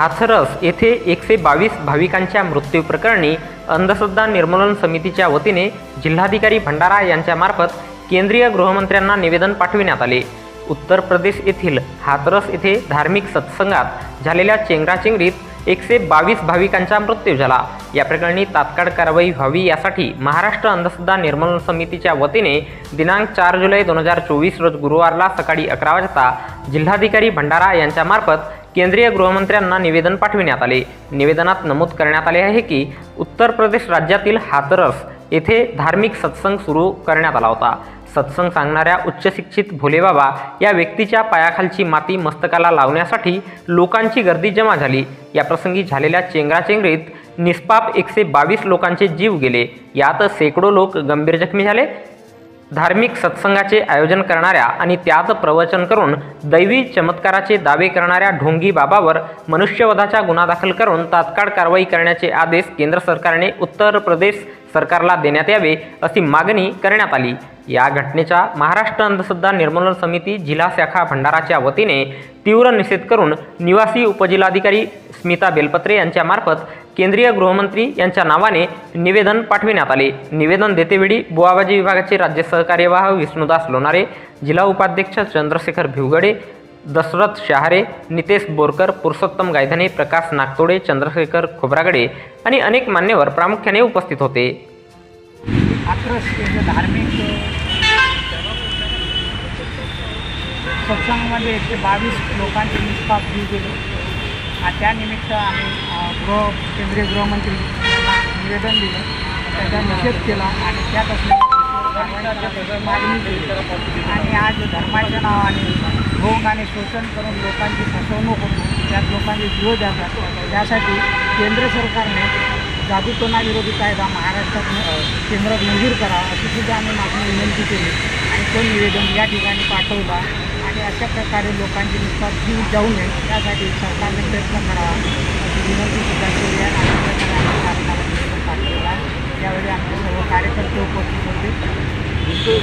हाथरस येथे एकशे बावीस भाविकांच्या मृत्यूप्रकरणी अंधश्रद्धा निर्मूलन समितीच्या वतीने जिल्हाधिकारी भंडारा यांच्यामार्फत केंद्रीय गृहमंत्र्यांना निवेदन पाठविण्यात आले. उत्तर प्रदेश येथील हाथरस येथे धार्मिक सत्संगात झालेल्या चेंगराचेंगरीत एकशे बावीस भाविकांचा मृत्यू झाला. या प्रकरणी तात्काळ कारवाई व्हावी यासाठी महाराष्ट्र अंधश्रद्धा निर्मूलन समितीच्या वतीने दिनांक चार जुलै दोन हजार चोवीस रोज गुरुवारला सकाळी अकरा वाजता जिल्हाधिकारी भंडारा यांच्यामार्फत केंद्रीय गृहमंत्र्यांना निवेदन पाठविण्यात आले. निवेदनात नमूद करण्यात आले आहे की उत्तर प्रदेश राज्यातील हातरस येथे धार्मिक सत्संग सुरू करण्यात आला होता. सत्संग सांगणाऱ्या उच्चशिक्षित भोलेबाबा या व्यक्तीच्या पायाखालची माती मस्तकाला लावण्यासाठी लोकांची गर्दी जमा झाली. या प्रसंगी झालेल्या चेंगराचेंगरीत निष्पाप एकशे बावीस लोकांचे जीव गेले. यात शेकडो लोक गंभीर जखमी झाले. धार्मिक सत्संगाचे आयोजन करणाऱ्या आणि त्यात प्रवचन करून दैवी चमत्काराचे दावे करणाऱ्या ढोंगी बाबावर मनुष्यवधाचा गुन्हा दाखल करून तात्काळ कारवाई करण्याचे आदेश केंद्र सरकारने उत्तर प्रदेश सरकारला देण्यात यावे अशी मागणी करण्यात आली. या घटनेचा महाराष्ट्र अंधश्रद्धा निर्मूलन समिती जिल्हा शाखा भंडाराच्या वतीने तीव्र निषेध करून निवासी उपजिल्हाधिकारी स्मिता बेलपत्रे यांच्यामार्फत केंद्रीय गृहमंत्री यांच्या नावाने निवेदन पाठविण्यात आले. निवेदन देतेवेळी बुवाबाजी विभागाचे राज्य सहकार्यवाह विष्णुदास लोणारे जिल्हा उपाध्यक्ष चंद्रशेखर भिवगडे दशरथ शहारे नितेश बोरकर पुरुषोत्तम गायधने प्रकाश नागतोडे चंद्रशेखर खोब्रागडे आणि अनेक मान्यवर प्रामुख्याने उपस्थित होते. धार्मिक एकशे बावीस लोकांचे निष्पाप जीव गेले. आणि त्यानिमित्त आम्ही गृह केंद्रीय गृहमंत्री निवेदन दिलं. त्याचा निषेध केला आणि त्यात असलेल्या मागणी केली आणि आज धर्माच्या नावाने भोग आणि शोषण करून लोकांची फसवणूक होती त्यात लोकांचे जीव जातात. त्यासाठी केंद्र सरकारने जादूटोनाविरोधी कायदा महाराष्ट्रात केंद्रात मंजूर करावा अशी सुद्धा आम्ही मागणी विनंती केली. आणि तो निवेदन या ठिकाणी पाठवला. आणि अशा प्रकारे लोकांची नुकसान जीव जाऊ नये. त्यासाठी सरकारने प्रयत्न करावा. కార్యకర్త ఉపస్థితి ఉంది ముందు